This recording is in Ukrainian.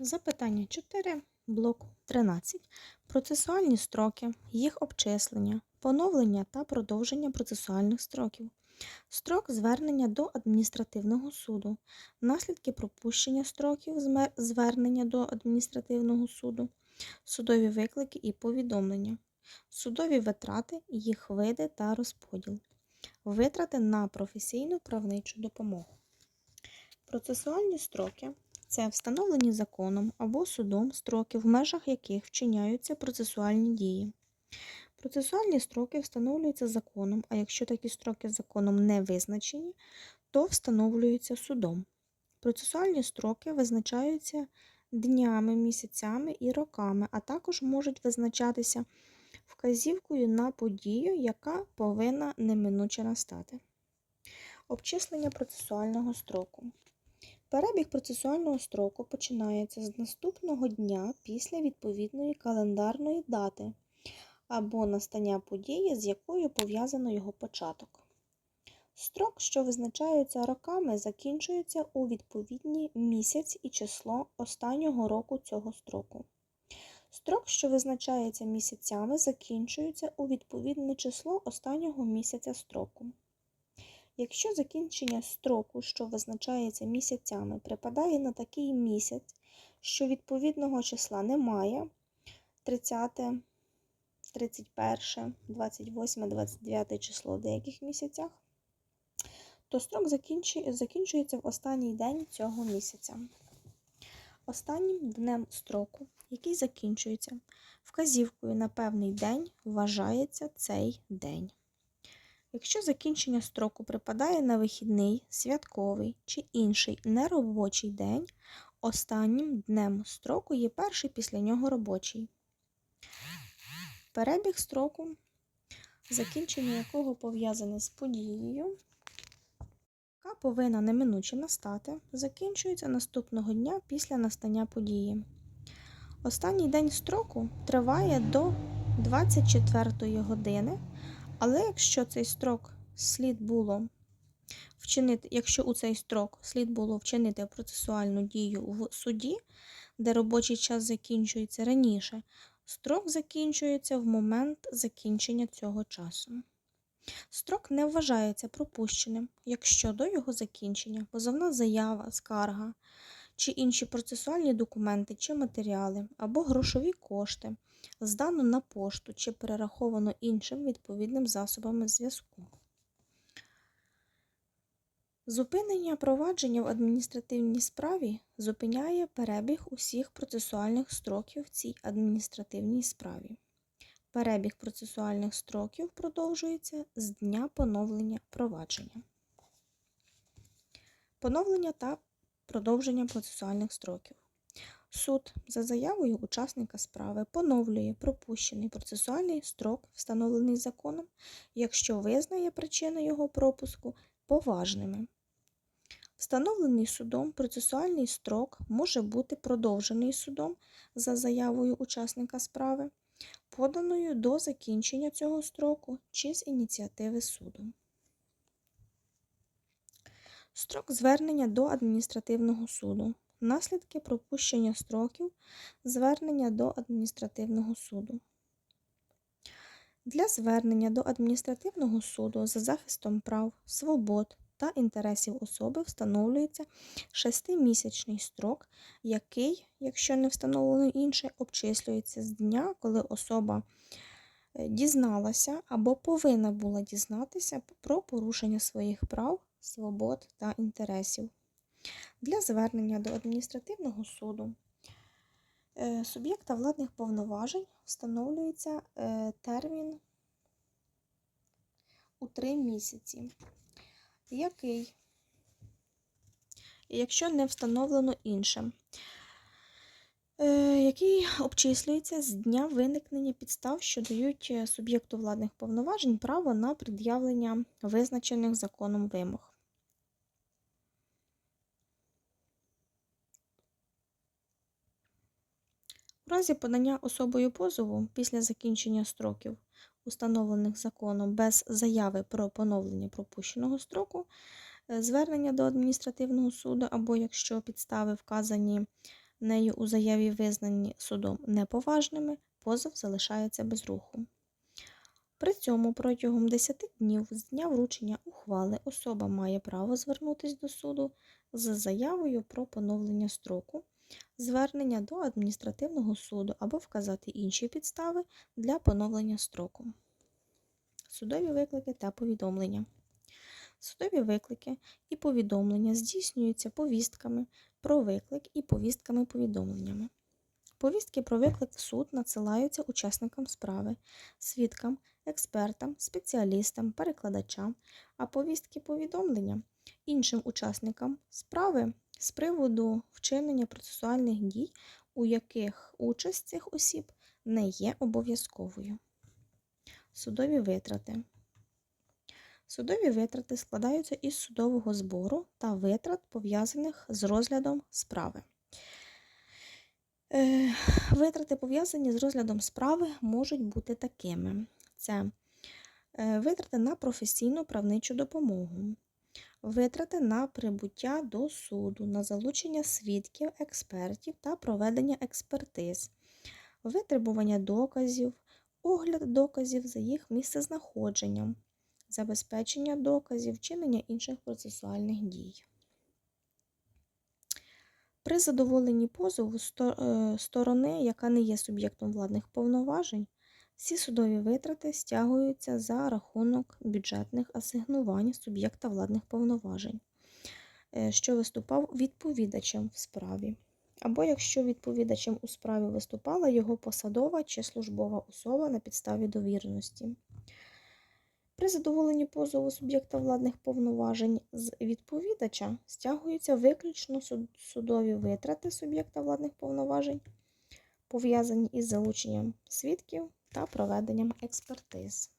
Запитання 4, блок 13. Процесуальні строки, їх обчислення, поновлення та продовження процесуальних строків. Строк звернення до адміністративного суду, наслідки пропущення строків звернення до адміністративного суду, судові виклики і повідомлення, судові витрати, їх види та розподіл, витрати на професійну правничу допомогу. Процесуальні строки це встановлені законом або судом строки, в межах яких вчиняються процесуальні дії. Процесуальні строки встановлюються законом, а якщо такі строки законом не визначені, то встановлюються судом. Процесуальні строки визначаються днями, місяцями і роками, а також можуть визначатися вказівкою на подію, яка повинна неминуче настати. Обчислення процесуального строку. Перебіг процесуального строку починається з наступного дня після відповідної календарної дати або настання події, з якою пов'язано його початок. Строк, що визначається роками, закінчується у відповідні місяць і число останнього року цього строку. Строк, що визначається місяцями, закінчується у відповідне число останнього місяця строку. Якщо закінчення строку, що визначається місяцями, припадає на такий місяць, що відповідного числа немає 30, 31, 28, 29 число в деяких місяцях, то строк закінчується в останній день цього місяця. Останнім днем строку, який закінчується вказівкою на певний день, вважається цей день. Якщо закінчення строку припадає на вихідний, святковий чи інший неробочий день, останнім днем строку є перший після нього робочий. Перебіг строку, закінчення якого пов'язане з подією, яка повинна неминуче настати, закінчується наступного дня після настання події. Останній день строку триває до 24 години, але якщо цей строк слід було вчинити, якщо у цей строк слід було вчинити процесуальну дію в суді, де робочий час закінчується раніше, строк закінчується в момент закінчення цього часу. Строк не вважається пропущеним, якщо до його закінчення позовна заява, скарга чи інші процесуальні документи чи матеріали або грошові кошти здано на пошту чи перераховано іншим відповідним засобами зв'язку. Зупинення провадження в адміністративній справі зупиняє перебіг усіх процесуальних строків в цій адміністративній справі. Перебіг процесуальних строків продовжується з дня поновлення провадження. Поновлення та продовження процесуальних строків. Суд за заявою учасника справи поновлює пропущений процесуальний строк, встановлений законом, якщо визнає причини його пропуску поважними. Встановлений судом процесуальний строк може бути продовжений судом за заявою учасника справи, поданою до закінчення цього строку чи з ініціативи суду. Строк звернення до адміністративного суду. Наслідки пропущення строків звернення до адміністративного суду. Для звернення до адміністративного суду за захистом прав, свобод та інтересів особи встановлюється шестимісячний строк, який, якщо не встановлено інше, обчислюється з дня, коли особа е, дізналася або повинна була дізнатися про порушення своїх прав, свобод та інтересів. Для звернення до адміністративного суду. Е, суб'єкта владних повноважень встановлюється е, термін у три місяці, який, якщо не встановлено іншим, е, який обчислюється з дня виникнення підстав, що дають суб'єкту владних повноважень право на пред'явлення визначених законом вимог. У разі подання особою позову після закінчення строків, установлених законом без заяви про поновлення пропущеного строку, е, звернення до адміністративного суду, або якщо підстави вказані нею у заяві визнані судом неповажними, позов залишається без руху. При цьому протягом 10 днів з дня вручення ухвали особа має право звернутися до суду з заявою про поновлення строку, звернення до адміністративного суду або вказати інші підстави для поновлення строку. Судові виклики та повідомлення. Судові виклики і повідомлення здійснюються повістками про виклик і повістками-повідомленнями. Повістки про виклик в суд надсилаються учасникам справи, свідкам, експертам, спеціалістам, перекладачам, а повістки повідомлення іншим учасникам справи з приводу вчинення процесуальних дій, у яких участь цих осіб не є обов'язковою. Судові витрати. Судові витрати складаються із судового збору та витрат, пов'язаних з розглядом справи. Е, Витрати, пов'язані з розглядом справи, можуть бути такими: це е, витрати на професійну правничу допомогу, витрати на прибуття до суду, на залучення свідків, експертів та проведення експертиз, витребування доказів, огляд доказів за їх місцезнаходженням, забезпечення доказів, вчинення інших процесуальних дій. При задоволенні позову е, сторони, яка не є суб'єктом владних повноважень, всі судові витрати стягуються за рахунок бюджетних асигнувань суб'єкта владних повноважень, е, що виступав відповідачем в справі. Або якщо відповідачем у справі виступала його посадова чи службова особа на підставі довіреності. При задоволенні позову суб'єкта владних повноважень з відповідача стягуються виключно судові витрати суб'єкта владних повноважень, пов'язані із залученням свідків та проведенням експертиз.